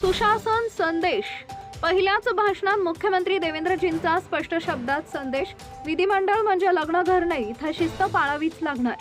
सुशासन संदेश. पहिल्याच भाषणात मुख्यमंत्री देवेंद्रजींचा स्पष्ट शब्दात संदेश विधिमंडळ म्हणजे लग्न घर नाही इथं शिस्त पाळावीच लागणार.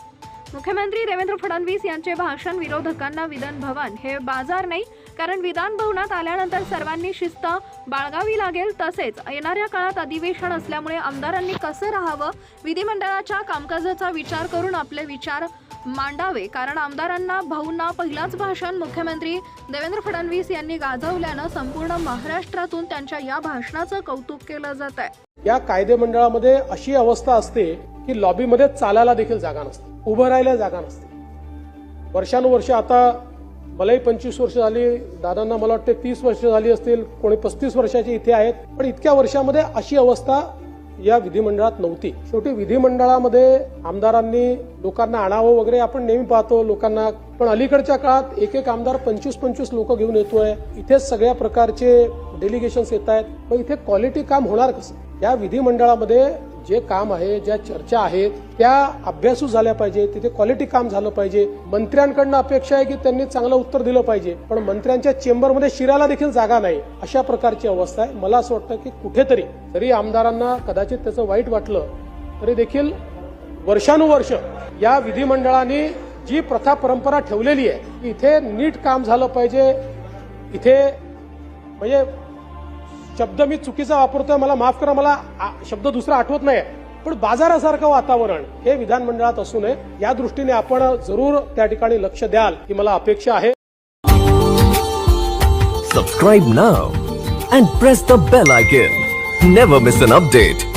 मुख्यमंत्री देवेंद्र फडणवीस यांचे भाषण विरोधकांना विधान भवन हे बाजार नाही कारण विधान भवनात आल्यानंतर सर्वांनी शिस्त बाळगावी लागेल तसेच येणाऱ्या काळात अधिवेशन असल्यामुळे आमदारांनी कसं राहावं विधिमंडळाच्या कामकाजाचा विचार करून आपले विचार मांडावे कारण आमदारांना भाऊंना पहिलाच भाषण मुख्यमंत्री देवेंद्र फडणवीस यांनी गाजवल्यानं संपूर्ण महाराष्ट्रातून त्यांच्या या भाषणाचं कौतुक केलं जात आहे. या कायदे मंडळामध्ये अशी अवस्था असते की लॉबीमध्ये चालायला देखील जागा नसते उभं राहायला जागा नसते. वर्षानुवर्ष आता मलाही पंचवीस वर्ष झाली दादांना मला वाटते तीस वर्ष झाली असतील कोणी पस्तीस वर्षाचे इथे आहेत पण इतक्या वर्षामध्ये अशी अवस्था या विधिमंडळात नव्हती. शेवटी विधिमंडळामध्ये आमदारांनी लोकांना आणावं वगैरे आपण नेहमी पाहतो. लोकांना पण अलीकडच्या काळात एक एक आमदार पंचवीस पंचवीस लोक घेऊन येतोय. इथेच सगळ्या प्रकारचे डेलिगेशन्स येत आहेत मग इथे क्वालिटी काम होणार कसं? या विधिमंडळामध्ये जे काम आहे ज्या चर्चा आहेत त्या अभ्यासू झाल्या पाहिजे तिथे क्वालिटी काम झालं पाहिजे. मंत्र्यांकडनं अपेक्षा आहे की त्यांनी चांगलं उत्तर दिलं पाहिजे पण मंत्र्यांच्या चेंबरमध्ये शिराला देखील जागा नाही. अशा प्रकारची अवस्था आहे. मला असं वाटतं की कुठेतरी जरी आमदारांना कदाचित त्याचं वाईट वाटलं तरी देखील वर्षानुवर्ष या विधिमंडळाने जी प्रथा परंपरा ठेवलेली आहे की इथे नीट काम झालं पाहिजे. इथे म्हणजे शब्द मी चुकीचा वापरतोय मला माफ करा मला शब्द दुसरा आठवत नाही पण बाजारासारखं वातावरण हे विधानमंडळात असू नये. या दृष्टीने आपण जरूर त्या ठिकाणी लक्ष द्याल ही मला अपेक्षा आहे. Subscribe now and press the bell icon never miss an update